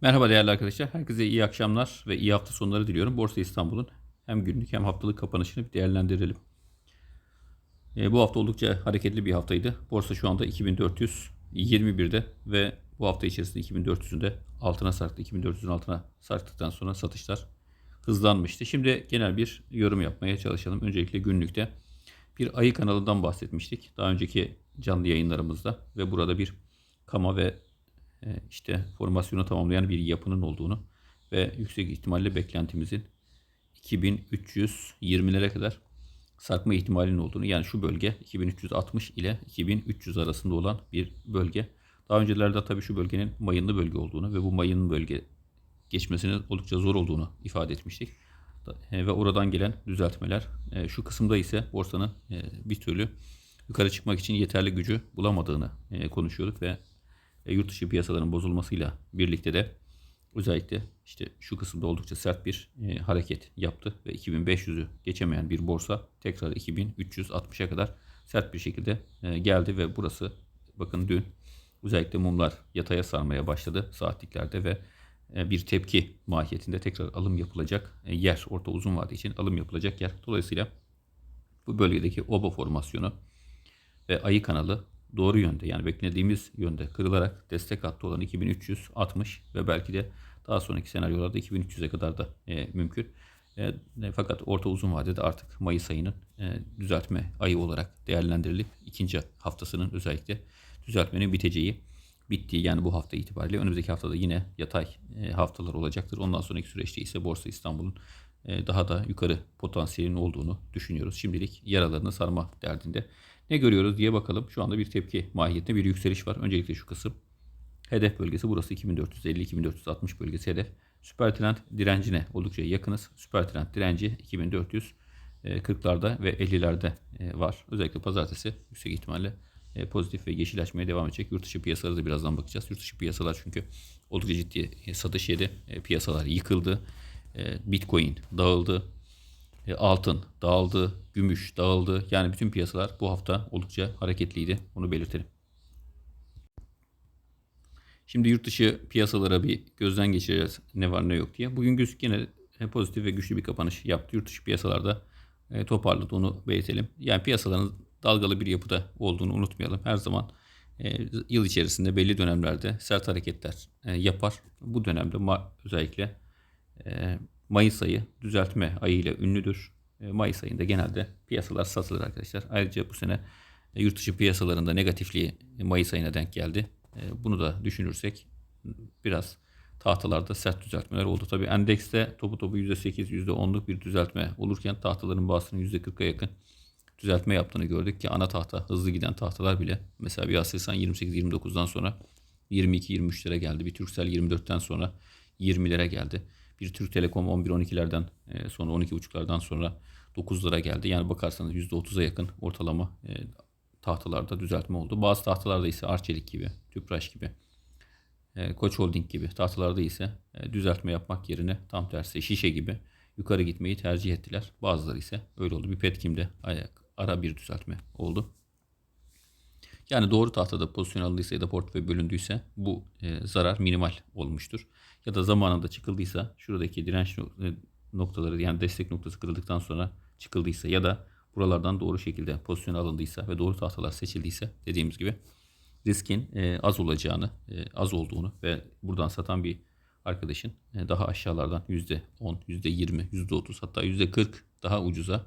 Merhaba değerli arkadaşlar. Herkese iyi akşamlar ve iyi hafta sonları diliyorum. Borsa İstanbul'un hem günlük hem haftalık kapanışını bir değerlendirelim. E, bu hafta oldukça hareketli bir haftaydı. Borsa şu anda 2421'de ve bu hafta içerisinde 2400'ün de altına sarktı. 2400'ün altına sarktıktan sonra satışlar hızlanmıştı. Şimdi genel bir yorum yapmaya çalışalım. Öncelikle günlükte bir ayı kanalından bahsetmiştik. Daha önceki canlı yayınlarımızda ve burada bir kama ve işte formasyonu tamamlayan bir yapının olduğunu ve yüksek ihtimalle beklentimizin 2320'lere kadar sarkma ihtimalinin olduğunu yani şu bölge 2360 ile 2300 arasında olan bir bölge. Daha öncelerde tabii şu bölgenin mayınlı bölge olduğunu ve bu mayın bölge geçmesinin oldukça zor olduğunu ifade etmiştik. E, Ve oradan gelen düzeltmeler e, şu kısımda ise borsanın e, bir türlü yukarı çıkmak için yeterli gücü bulamadığını e, konuşuyorduk ve e, yurt dışı piyasaların bozulmasıyla birlikte de özellikle işte şu kısımda oldukça sert bir e, hareket yaptı ve 2500'ü geçemeyen bir borsa tekrar 2360'a kadar sert bir şekilde e, geldi ve burası bakın dün özellikle mumlar yataya sarmaya başladı saatliklerde ve e, bir tepki mahiyetinde tekrar alım yapılacak e, yer orta uzun vade için alım yapılacak yer. Dolayısıyla bu bölgedeki oba formasyonu ve ayı kanalı doğru yönde yani beklediğimiz yönde kırılarak destek hattı olan 2360 ve belki de daha sonraki senaryolarda 2300'e kadar da e, mümkün. E, e, fakat orta uzun vadede artık Mayıs ayının e, düzeltme ayı olarak değerlendirilip ikinci haftasının özellikle düzeltmenin biteceği, bittiği yani bu hafta itibariyle önümüzdeki haftada yine yatay e, haftalar olacaktır. Ondan sonraki süreçte ise Borsa İstanbul'un e, daha da yukarı potansiyelin olduğunu düşünüyoruz. Şimdilik yaralarını sarma derdinde. Ne görüyoruz diye bakalım. Şu anda bir tepki mahiyetinde bir yükseliş var. Öncelikle şu kısım. Hedef bölgesi burası 2450-2460 bölgesi hedef. Süper trend direncine oldukça yakınız. Süper trend direnci 2440'larda ve 50'lerde e, var. Özellikle pazartesi yüksek ihtimalle e, pozitif ve yeşillaşmaya devam edecek. Yurt dışı piyasalara da birazdan bakacağız. Yurt dışı piyasalar çünkü oldukça ciddi e, satış yedi. Piyasalar yıkıldı. Bitcoin dağıldı. Altın dağıldı. Gümüş dağıldı. Yani bütün piyasalar bu hafta oldukça hareketliydi. Onu belirtelim. Şimdi yurt dışı piyasalara bir gözden geçireceğiz ne var ne yok diye. Bugün güz yine pozitif ve güçlü bir kapanış yaptı. Yurt dışı piyasalarda e, toparladı onu belirtelim. Yani piyasaların dalgalı bir yapıda olduğunu unutmayalım. Her zaman e, yıl içerisinde belli dönemlerde sert hareketler e, yapar. Bu dönemde özellikle Mayıs ayı düzeltme ayı ile ünlüdür. Mayıs ayında genelde piyasalar satılır arkadaşlar. Ayrıca bu sene yurt dışı piyasalarında negatifliği Mayıs ayına denk geldi. E, bunu da düşünürsek biraz tahtalarda sert düzeltmeler oldu. Tabii endekste topu topu %8, %10'luk bir düzeltme olurken tahtaların bazısının %40'a yakın düzeltme yaptığını gördük ki ana tahta hızlı giden tahtalar bile mesela bir Aselsan 28-29'dan sonra 22-23'lere geldi. Bir Turkcell 24'ten sonra 20'lere geldi. Bir Türk Telekom 11-12'lerden e, sonra 12.5'lardan sonra 9'lara geldi. Yani bakarsanız %30'a yakın ortalama e, tahtalarda düzeltme oldu. Bazı tahtalarda ise Arçelik gibi, Tüpraş gibi, e, Koç Holding gibi tahtalarda ise düzeltme yapmak yerine tam tersi şişe gibi yukarı gitmeyi tercih ettiler. Bazıları ise öyle oldu. Bir Petkim'de ara bir düzeltme oldu. Yani doğru tahtada pozisyon alındıysa ya da portföy bölündüyse bu e, zarar minimal olmuştur. Ya da zamanında çıkıldıysa şuradaki direnç noktaları yani destek noktası kırıldıktan sonra çıkıldıysa ya da buralardan doğru şekilde pozisyon alındıysa ve doğru tahtalar seçildiyse dediğimiz gibi riskin e, az olacağını, e, az olduğunu ve buradan satan bir arkadaşın e, daha aşağılardan %10, %20, %30 hatta %40 daha ucuza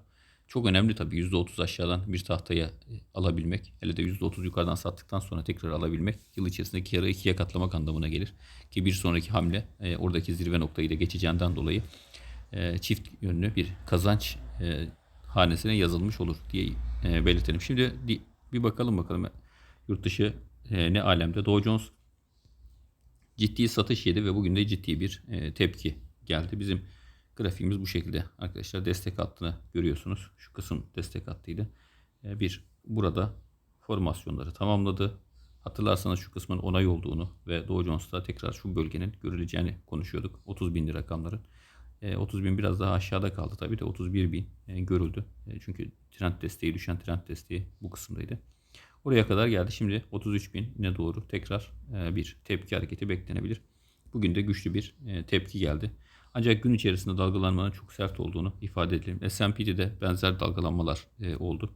çok önemli tabii %30 aşağıdan bir tahtaya e, alabilmek. Hele de %30 yukarıdan sattıktan sonra tekrar alabilmek yıl içerisindeki yarı ikiye katlamak anlamına gelir. Ki bir sonraki hamle e, oradaki zirve noktayı da geçeceğinden dolayı e, çift yönlü bir kazanç e, hanesine yazılmış olur diye e, belirtelim. Şimdi bir bakalım bakalım yurt dışı e, ne alemde. Dow Jones ciddi satış yedi ve bugün de ciddi bir e, tepki geldi. Bizim grafiğimiz bu şekilde arkadaşlar. Destek hattını görüyorsunuz. Şu kısım destek hattıydı. E, bir burada formasyonları tamamladı. Hatırlarsanız şu kısmın onay olduğunu ve Dow Jones'ta tekrar şu bölgenin görüleceğini konuşuyorduk. 30 binli rakamların. 30 e, bin biraz daha aşağıda kaldı tabii de 31 bin e, görüldü. E, çünkü trend desteği düşen trend desteği bu kısımdaydı. Oraya kadar geldi. Şimdi 33 bin ne doğru tekrar bir tepki hareketi beklenebilir. Bugün de güçlü bir e, tepki geldi. Ancak gün içerisinde dalgalanmanın çok sert olduğunu ifade edelim. S&P'de de benzer dalgalanmalar e, oldu.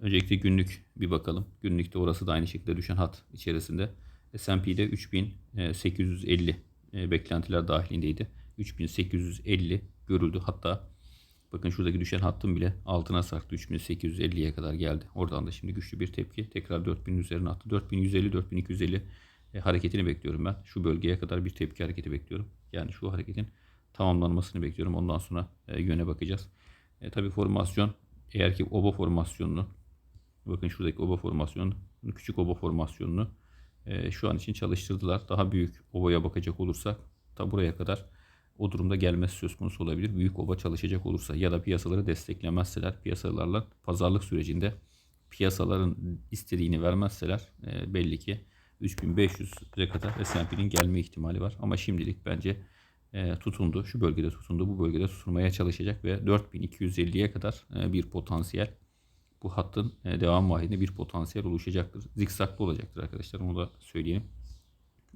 Öncelikle günlük bir bakalım. Günlükte orası da aynı şekilde düşen hat içerisinde. S&P'de 3850 e, beklentiler dahilindeydi. 3850 görüldü. Hatta bakın şuradaki düşen hattın bile altına sarktı. 3850'ye kadar geldi. Oradan da şimdi güçlü bir tepki. Tekrar 4000 üzerine attı. 4150-4250 e, hareketini bekliyorum ben. Şu bölgeye kadar bir tepki hareketi bekliyorum. Yani şu hareketin tamamlanmasını bekliyorum. Ondan sonra e, yöne bakacağız. E, tabii formasyon eğer ki oba formasyonunu bakın şuradaki oba formasyonu küçük oba formasyonunu e, şu an için çalıştırdılar. Daha büyük obaya bakacak olursak ta buraya kadar o durumda gelmesi söz konusu olabilir. Büyük oba çalışacak olursa ya da piyasaları desteklemezseler piyasalarla pazarlık sürecinde piyasaların istediğini vermezseler e, belli ki 3500'e kadar S&P'nin gelme ihtimali var. Ama şimdilik bence e, tutundu. Şu bölgede tutundu. Bu bölgede tutunmaya çalışacak ve 4250'ye kadar e, bir potansiyel bu hattın e, devam vahidinde bir potansiyel oluşacaktır. Zikzaklı olacaktır arkadaşlar. Onu da söyleyelim.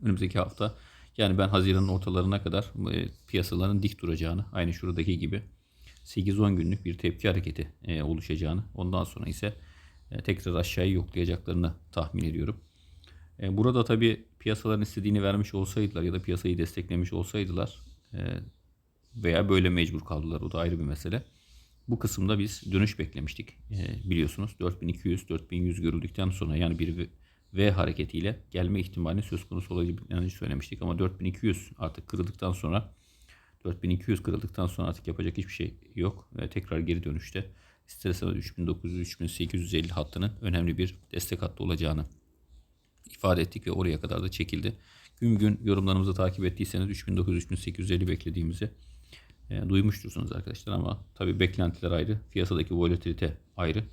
Önümüzdeki hafta yani ben Haziran'ın ortalarına kadar e, piyasaların dik duracağını aynı şuradaki gibi 8-10 günlük bir tepki hareketi e, oluşacağını ondan sonra ise e, tekrar aşağıya yoklayacaklarını tahmin ediyorum. E, burada tabi piyasaların istediğini vermiş olsaydılar ya da piyasayı desteklemiş olsaydılar e, veya böyle mecbur kaldılar o da ayrı bir mesele. Bu kısımda biz dönüş beklemiştik e, biliyorsunuz 4200-4100 görüldükten sonra yani bir V hareketiyle gelme ihtimali söz konusu olacağını söylemiştik ama 4200 artık kırıldıktan sonra 4200 kırıldıktan sonra artık yapacak hiçbir şey yok. Ve tekrar geri dönüşte istersen 3900-3850 hattının önemli bir destek hattı olacağını ifade ettik ve oraya kadar da çekildi. Gün gün yorumlarımızı takip ettiyseniz 3900-3850 beklediğimizi e, duymuştursunuz arkadaşlar ama tabi beklentiler ayrı, piyasadaki volatilite ayrı.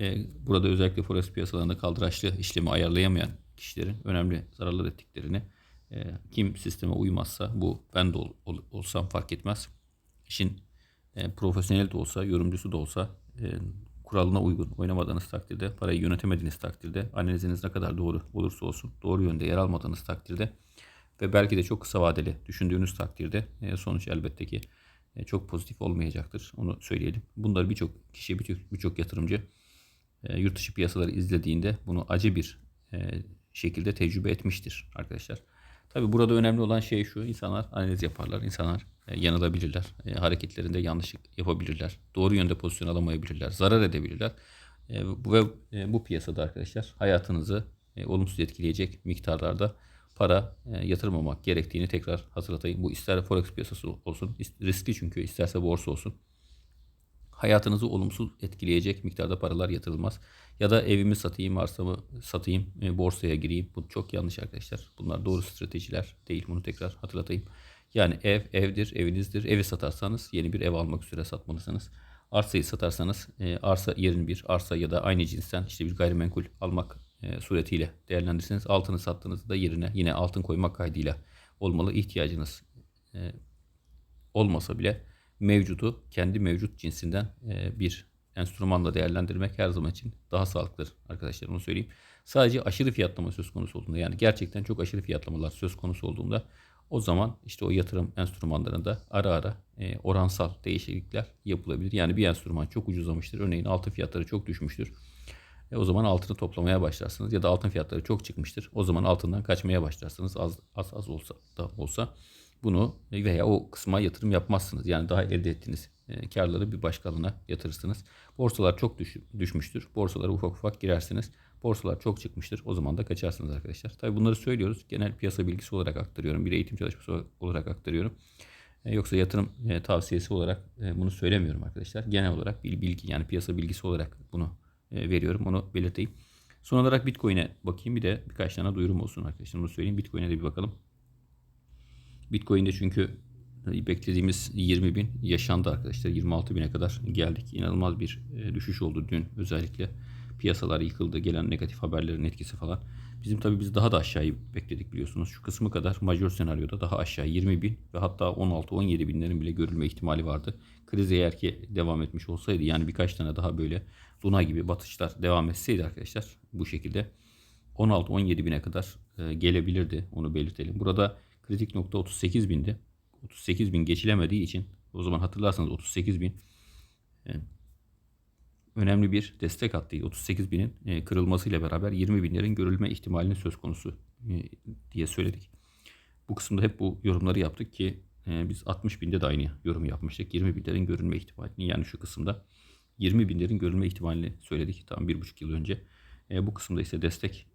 E, burada özellikle forex piyasalarında kaldıraçlı işlemi ayarlayamayan kişilerin önemli zararlar ettiklerini e, kim sisteme uymazsa bu ben de ol, ol, olsam fark etmez. İşin e, profesyonel de olsa, yorumcusu da olsa e, kuralına uygun oynamadığınız takdirde, parayı yönetemediğiniz takdirde, analiziniz ne kadar doğru olursa olsun, doğru yönde yer almadığınız takdirde ve belki de çok kısa vadeli düşündüğünüz takdirde e, sonuç elbette ki e, çok pozitif olmayacaktır. Onu söyleyelim. Bunları birçok kişi, birçok birçok yatırımcı e, yurt dışı piyasaları izlediğinde bunu acı bir şekilde tecrübe etmiştir arkadaşlar. Tabi burada önemli olan şey şu. insanlar analiz yaparlar. insanlar e, yanılabilirler. E, hareketlerinde yanlış yapabilirler. Doğru yönde pozisyon alamayabilirler. Zarar edebilirler. E, ve bu piyasada arkadaşlar hayatınızı olumsuz etkileyecek miktarlarda para yatırmamak gerektiğini tekrar hatırlatayım. Bu ister forex piyasası olsun, riskli çünkü isterse borsa olsun. Hayatınızı olumsuz etkileyecek miktarda paralar yatırılmaz. Ya da evimi satayım, arsamı satayım, e, borsaya gireyim. Bu çok yanlış arkadaşlar. Bunlar doğru stratejiler değil. Bunu tekrar hatırlatayım. Yani ev evdir, evinizdir. Evi satarsanız yeni bir ev almak üzere satmalısınız. Arsayı satarsanız e, arsa yerin bir arsa ya da aynı cinsten işte bir gayrimenkul almak e, suretiyle değerlendirirseniz altını sattığınızda da yerine yine altın koymak kaydıyla olmalı. ihtiyacınız olmasa bile mevcudu kendi mevcut cinsinden e, bir enstrümanla değerlendirmek her zaman için daha sağlıklıdır arkadaşlar onu söyleyeyim. Sadece aşırı fiyatlama söz konusu olduğunda yani gerçekten çok aşırı fiyatlamalar söz konusu olduğunda o zaman işte o yatırım enstrümanlarında ara ara e, oransal değişiklikler yapılabilir. Yani bir enstrüman çok ucuzlamıştır. Örneğin altın fiyatları çok düşmüştür. E, o zaman altını toplamaya başlarsınız. Ya da altın fiyatları çok çıkmıştır. O zaman altından kaçmaya başlarsınız. Az az, az olsa da olsa bunu veya o kısma yatırım yapmazsınız. Yani daha elde ettiğiniz e, karları bir başka yatırırsınız. Borsalar çok düş, düşmüştür. Borsalara ufak ufak girersiniz. Borsalar çok çıkmıştır. O zaman da kaçarsınız arkadaşlar. Tabii bunları söylüyoruz. Genel piyasa bilgisi olarak aktarıyorum. Bir eğitim çalışması olarak aktarıyorum. E, yoksa yatırım e, tavsiyesi olarak bunu söylemiyorum arkadaşlar. Genel olarak bir bilgi yani piyasa bilgisi olarak bunu veriyorum. Onu belirteyim. Son olarak Bitcoin'e bakayım. Bir de birkaç tane duyurum olsun arkadaşlar. Bunu söyleyeyim. Bitcoin'e de bir bakalım. Bitcoin'de çünkü beklediğimiz 20 bin yaşandı arkadaşlar. 26 bine kadar geldik. İnanılmaz bir e, düşüş oldu dün özellikle. Piyasalar yıkıldı. Gelen negatif haberlerin etkisi falan. Bizim tabii biz daha da aşağıyı bekledik biliyorsunuz. Şu kısmı kadar major senaryoda daha aşağı 20 bin ve hatta 16-17 binlerin bile görülme ihtimali vardı. Kriz eğer ki devam etmiş olsaydı yani birkaç tane daha böyle Luna gibi batışlar devam etseydi arkadaşlar bu şekilde 16-17 bine kadar e, gelebilirdi. Onu belirtelim. Burada kritik nokta 38 bindi. 38 bin geçilemediği için o zaman hatırlarsanız 38 bin e, önemli bir destek hattıydı. 38 binin e, kırılmasıyla beraber 20 binlerin görülme ihtimalinin söz konusu e, diye söyledik. Bu kısımda hep bu yorumları yaptık ki biz 60 binde de aynı yorum yapmıştık. 20 binlerin görülme ihtimalini yani şu kısımda 20 binlerin görülme ihtimalini söyledik tam bir buçuk yıl önce. Bu kısımda ise destek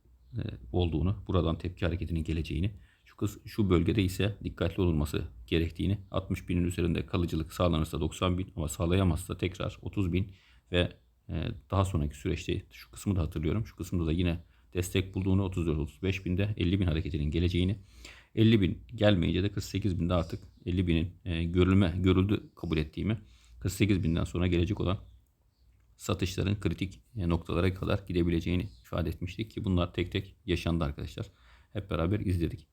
olduğunu, buradan tepki hareketinin geleceğini, kız, şu bölgede ise dikkatli olunması gerektiğini, 60 binin üzerinde kalıcılık sağlanırsa 90 bin ama sağlayamazsa tekrar 30 bin ve e, daha sonraki süreçte şu kısmı da hatırlıyorum. Şu kısımda da yine destek bulduğunu 34-35 binde 50 bin hareketinin geleceğini 50 bin gelmeyince de 48 binde artık 50 binin e, görülme görüldü kabul ettiğimi 48 binden sonra gelecek olan satışların kritik e, noktalara kadar gidebileceğini ifade etmiştik ki bunlar tek tek yaşandı arkadaşlar. Hep beraber izledik.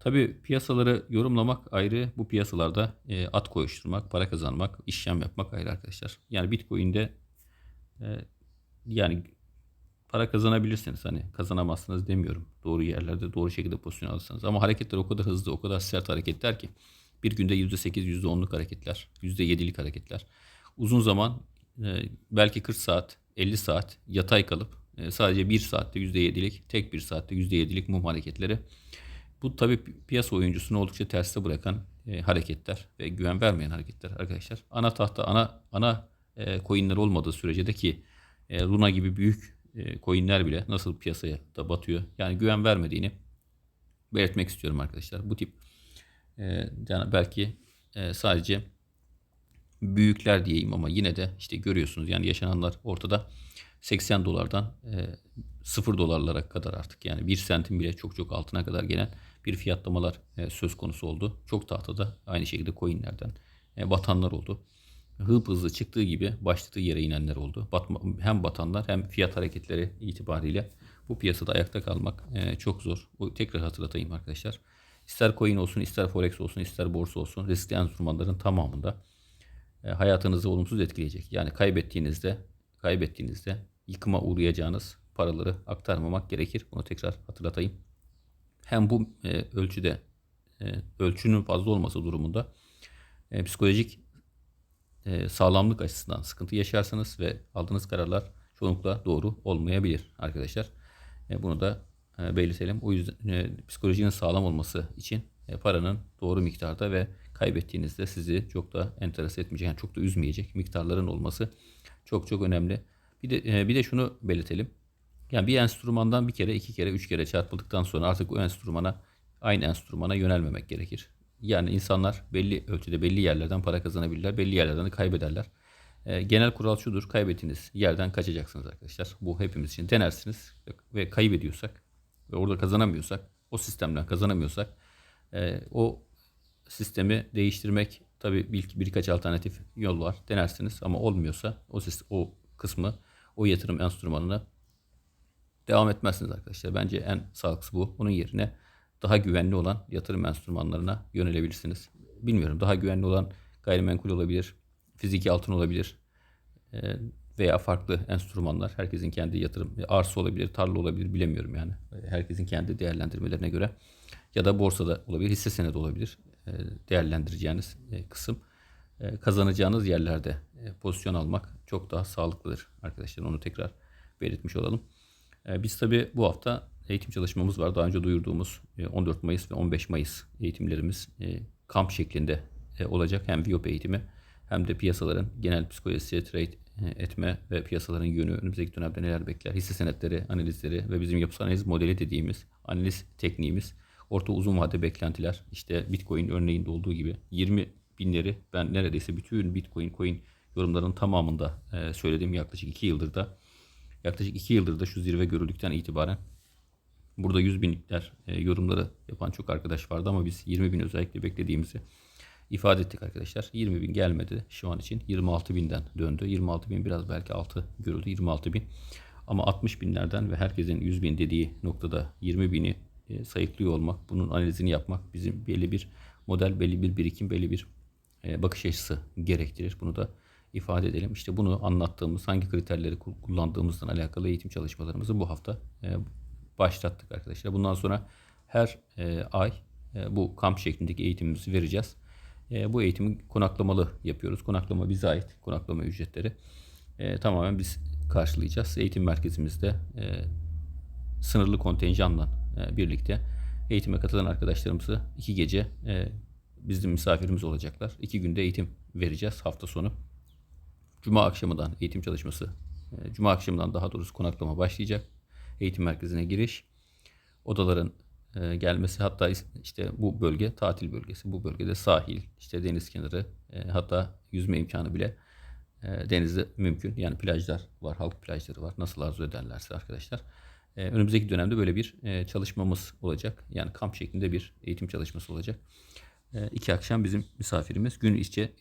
Tabi piyasaları yorumlamak ayrı, bu piyasalarda e, at koyuşturmak, para kazanmak, işlem yapmak ayrı arkadaşlar. Yani Bitcoin'de e, yani para kazanabilirsiniz. Hani kazanamazsınız demiyorum. Doğru yerlerde doğru şekilde pozisyon alırsanız. Ama hareketler o kadar hızlı, o kadar sert hareketler ki bir günde %8, %10'luk hareketler, %7'lik hareketler. Uzun zaman e, belki 40 saat, 50 saat yatay kalıp e, sadece 1 saatte %7'lik, tek bir saatte %7'lik mum hareketleri. Bu tabi piyasa oyuncusunu oldukça terste bırakan e, hareketler ve güven vermeyen hareketler arkadaşlar. Ana tahta, ana ana e, coinler olmadığı sürece de ki e, Luna gibi büyük e, coinler bile nasıl piyasaya da batıyor. Yani güven vermediğini belirtmek istiyorum arkadaşlar. Bu tip e, yani belki e, sadece büyükler diyeyim ama yine de işte görüyorsunuz yani yaşananlar ortada 80 dolardan e, 0 dolarlara kadar artık yani 1 sentin bile çok çok altına kadar gelen bir fiyatlamalar e, söz konusu oldu. Çok tahtada aynı şekilde coinlerden e, batanlar oldu. Hıp hızlı çıktığı gibi başladığı yere inenler oldu. Batma, hem batanlar hem fiyat hareketleri itibariyle bu piyasada ayakta kalmak e, çok zor. Bu tekrar hatırlatayım arkadaşlar. İster coin olsun, ister forex olsun, ister borsa olsun riskli enstrümanların tamamında hayatınızı olumsuz etkileyecek. Yani kaybettiğinizde kaybettiğinizde yıkıma uğrayacağınız paraları aktarmamak gerekir. Bunu tekrar hatırlatayım. Hem bu e, ölçüde e, ölçünün fazla olması durumunda e, psikolojik e, sağlamlık açısından sıkıntı yaşarsanız ve aldığınız kararlar çoğunlukla doğru olmayabilir arkadaşlar. E, bunu da e, belirtelim. O yüzden e, psikolojinin sağlam olması için e, paranın doğru miktarda ve kaybettiğinizde sizi çok da enteres etmeyecek, yani çok da üzmeyecek miktarların olması çok çok önemli. Bir de e, bir de şunu belirtelim. Yani bir enstrümandan bir kere, iki kere, üç kere çarpıldıktan sonra artık o enstrümana aynı enstrümana yönelmemek gerekir. Yani insanlar belli ölçüde belli yerlerden para kazanabilirler, belli yerlerden de kaybederler. E, genel kural şudur, kaybettiğiniz yerden kaçacaksınız arkadaşlar. Bu hepimiz için denersiniz ve kaybediyorsak ve orada kazanamıyorsak, o sistemden kazanamıyorsak e, o sistemi değiştirmek tabii bir, birkaç alternatif yol var. Denersiniz ama olmuyorsa o, o kısmı, o yatırım enstrümanını devam etmezsiniz arkadaşlar. Bence en sağlıklısı bu. Onun yerine daha güvenli olan yatırım enstrümanlarına yönelebilirsiniz. Bilmiyorum daha güvenli olan gayrimenkul olabilir, fiziki altın olabilir e, veya farklı enstrümanlar. Herkesin kendi yatırım, arsa olabilir, tarla olabilir bilemiyorum yani. Herkesin kendi değerlendirmelerine göre ya da borsada olabilir, hisse senedi olabilir. E, değerlendireceğiniz e, kısım kazanacağınız yerlerde pozisyon almak çok daha sağlıklıdır arkadaşlar. Onu tekrar belirtmiş olalım. Biz tabi bu hafta eğitim çalışmamız var. Daha önce duyurduğumuz 14 Mayıs ve 15 Mayıs eğitimlerimiz kamp şeklinde olacak. Hem VIOP eğitimi hem de piyasaların genel psikolojisi, trade etme ve piyasaların yönü önümüzdeki dönemde neler bekler, hisse senetleri, analizleri ve bizim yapısal analiz modeli dediğimiz analiz tekniğimiz, orta uzun vade beklentiler, işte Bitcoin örneğinde olduğu gibi 20 binleri ben neredeyse bütün Bitcoin coin yorumlarının tamamında söylediğim yaklaşık 2 yıldır da yaklaşık 2 yıldır da şu zirve görüldükten itibaren Burada 100 binlikler e, yorumları yapan çok arkadaş vardı ama biz 20 bin özellikle beklediğimizi ifade ettik arkadaşlar. 20 bin gelmedi şu an için. 26 binden döndü. 26 bin biraz belki altı görüldü. 26 bin. Ama 60 binlerden ve herkesin 100 bin dediği noktada 20 bini e, sayıklıyor olmak, bunun analizini yapmak bizim belli bir model, belli bir birikim, belli bir e, bakış açısı gerektirir. Bunu da ifade edelim. İşte bunu anlattığımız, hangi kriterleri kullandığımızdan alakalı eğitim çalışmalarımızı bu hafta e, başlattık arkadaşlar. Bundan sonra her e, ay e, bu kamp şeklindeki eğitimimizi vereceğiz. Bu eğitimi konaklamalı yapıyoruz. Konaklama bize ait. Konaklama ücretleri tamamen biz karşılayacağız. Eğitim merkezimizde sınırlı kontenjanla birlikte eğitime katılan arkadaşlarımızı iki gece bizim misafirimiz olacaklar. İki günde eğitim vereceğiz hafta sonu. Cuma akşamından eğitim çalışması, e, Cuma akşamından daha doğrusu konaklama başlayacak. Eğitim merkezine giriş, odaların e, gelmesi hatta işte bu bölge tatil bölgesi. Bu bölgede sahil, işte deniz kenarı, e, hatta yüzme imkanı bile denizde mümkün. Yani plajlar var, halk plajları var. Nasıl arzu ederlerse arkadaşlar. Önümüzdeki dönemde böyle bir çalışmamız olacak. Yani kamp şeklinde bir eğitim çalışması olacak. İki akşam bizim misafirimiz. Gün içi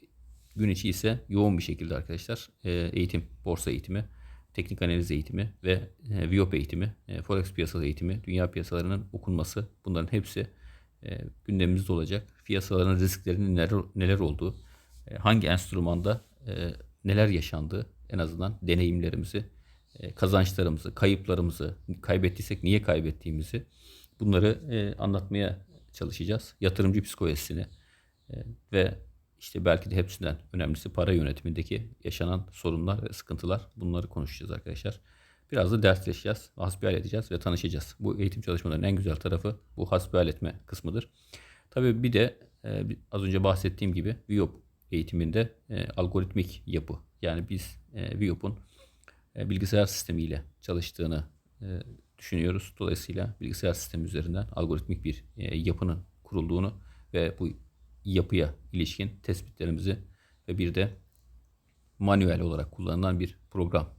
gün içi ise yoğun bir şekilde arkadaşlar e, eğitim, borsa eğitimi, teknik analiz eğitimi ve e, Viyop eğitimi, e, Forex piyasası eğitimi, dünya piyasalarının okunması bunların hepsi gündemimizde olacak. Piyasaların risklerinin neler, neler olduğu, hangi enstrümanda neler yaşandığı en azından deneyimlerimizi, kazançlarımızı, kayıplarımızı, kaybettiysek niye kaybettiğimizi bunları anlatmaya çalışacağız. Yatırımcı psikolojisini ve işte belki de hepsinden önemlisi para yönetimindeki yaşanan sorunlar ve sıkıntılar bunları konuşacağız arkadaşlar. Biraz da dersleşeceğiz, hasbihal edeceğiz ve tanışacağız. Bu eğitim çalışmalarının en güzel tarafı bu hasbihal etme kısmıdır. Tabii bir de e, az önce bahsettiğim gibi VIOP eğitiminde e, algoritmik yapı. Yani biz e, VIOP'un e, bilgisayar sistemiyle çalıştığını e, düşünüyoruz. Dolayısıyla bilgisayar sistemi üzerinden algoritmik bir e, yapının kurulduğunu ve bu yapıya ilişkin tespitlerimizi ve bir de manuel olarak kullanılan bir program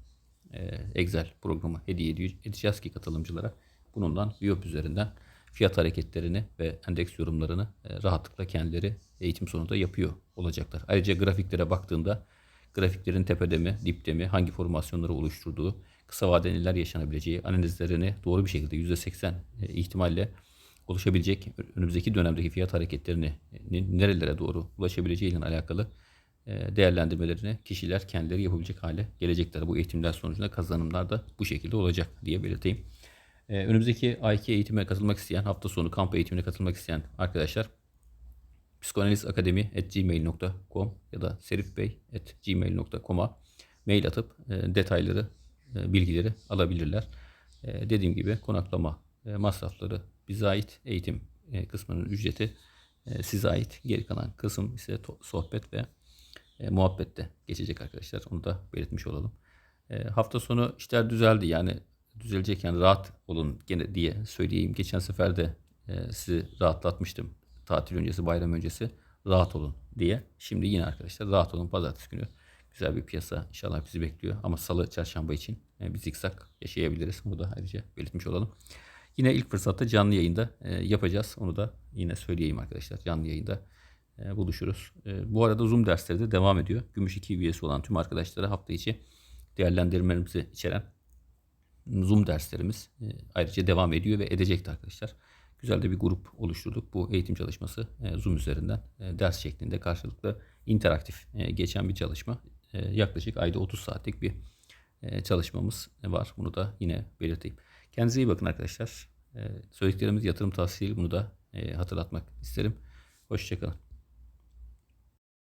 e, Excel programı hediye ede- edeceğiz ki katılımcılara bunundan Viyop üzerinden fiyat hareketlerini ve endeks yorumlarını e, rahatlıkla kendileri eğitim sonunda yapıyor olacaklar. Ayrıca grafiklere baktığında grafiklerin tepede mi, dipte mi, hangi formasyonları oluşturduğu, kısa vadede yaşanabileceği analizlerini doğru bir şekilde %80 e, ihtimalle oluşabilecek önümüzdeki dönemdeki fiyat hareketlerini e, nerelere doğru ulaşabileceği ile alakalı e, değerlendirmelerini kişiler kendileri yapabilecek hale gelecekler. Bu eğitimler sonucunda kazanımlar da bu şekilde olacak diye belirteyim. E, Önümüzdeki ayki eğitime katılmak isteyen, hafta sonu kamp eğitimine katılmak isteyen arkadaşlar psikanalizakademi.gmail.com ya da serifbey.gmail.com'a mail atıp detayları, bilgileri alabilirler. Dediğim gibi konaklama masrafları bize ait, eğitim e, kısmının ücreti e, size ait. Geri kalan kısım ise sohbet ve e, muhabbette geçecek arkadaşlar. Onu da belirtmiş olalım. Hafta sonu işler düzeldi. Yani düzelecek yani rahat olun gene diye söyleyeyim. Geçen sefer de sizi rahatlatmıştım. Tatil öncesi, bayram öncesi rahat olun diye. Şimdi yine arkadaşlar rahat olun. Pazartesi günü güzel bir piyasa inşallah bizi bekliyor. Ama salı, çarşamba için bir zikzak yaşayabiliriz. Bunu da ayrıca belirtmiş olalım. Yine ilk fırsatta canlı yayında e, yapacağız. Onu da yine söyleyeyim arkadaşlar. Canlı yayında e, buluşuruz. E, bu arada Zoom dersleri de devam ediyor. Gümüş 2 üyesi olan tüm arkadaşlara hafta içi değerlendirmelerimizi içeren Zoom derslerimiz ayrıca devam ediyor ve edecekti arkadaşlar. Güzel de bir grup oluşturduk. Bu eğitim çalışması Zoom üzerinden ders şeklinde karşılıklı interaktif geçen bir çalışma. Yaklaşık ayda 30 saatlik bir çalışmamız var. Bunu da yine belirteyim. Kendinize iyi bakın arkadaşlar. E, Söylediklerimiz yatırım tavsiyeli bunu da e, hatırlatmak isterim. Hoşçakalın.